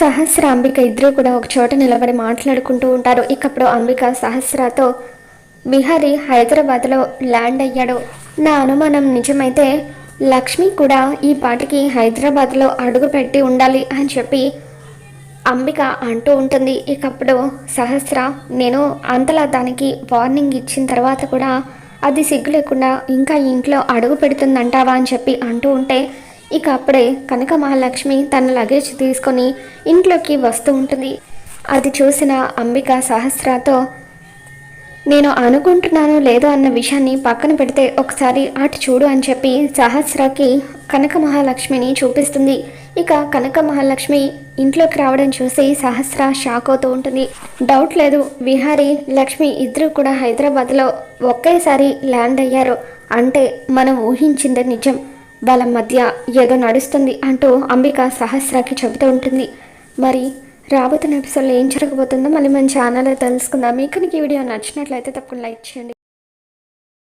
సహస్ర అంబిక ఇద్దరు కూడా ఒక చోట నిలబడి మాట్లాడుకుంటూ ఉంటారు. ఇకప్పుడు అంబిక సహస్రతో బిహారీ హైదరాబాద్లో ల్యాండ్ అయ్యాడు. నా అనుమానం నిజమైతే లక్ష్మి కూడా ఈ పాటికి హైదరాబాద్లో అడుగు పెట్టి ఉండాలి అని చెప్పి అంబిక అంటూ ఉంటుంది. ఇకప్పుడు సహస్ర నేను అంతలా దానికి వార్నింగ్ ఇచ్చిన తర్వాత కూడా అది సిగ్గు లేకుండా ఇంకా ఇంట్లో అడుగు పెడుతుందంటావా అని చెప్పి అంటూ ఉంటే ఇక అప్పుడే కనక మహాలక్ష్మి తన లగేజ్ తీసుకొని ఇంట్లోకి వస్తూ ఉంటుంది. అది చూసిన అంబిక సహస్రాతో నేను అనుకుంటున్నాను లేదో అన్న విషయాన్ని పక్కన పెడితే ఒకసారి అటు చూడు అని చెప్పి సహస్రకి కనక మహాలక్ష్మిని చూపిస్తుంది. ఇక కనక మహాలక్ష్మి ఇంట్లోకి రావడం చూసి సహస్ర షాక్ అవుతూ ఉంటుంది. డౌట్ లేదు విహారీ లక్ష్మి ఇద్దరు కూడా హైదరాబాద్లో ఒకేసారి ల్యాండ్ అయ్యారు. అంటే మనం ఊహించిందే నిజం. వాళ్ళ మధ్య ఏదో నడుస్తుంది అంటూ అంబిక సహస్రాకి చెబుతూ ఉంటుంది. మరి రాబోతున్న ఎపిసోడ్లో ఏం జరగబోతుందో మళ్ళీ మన ఛానల్లో తెలుసుకుందాం. మీకు ఈ వీడియో నచ్చినట్లయితే తప్పకుండా లైక్ చేయండి.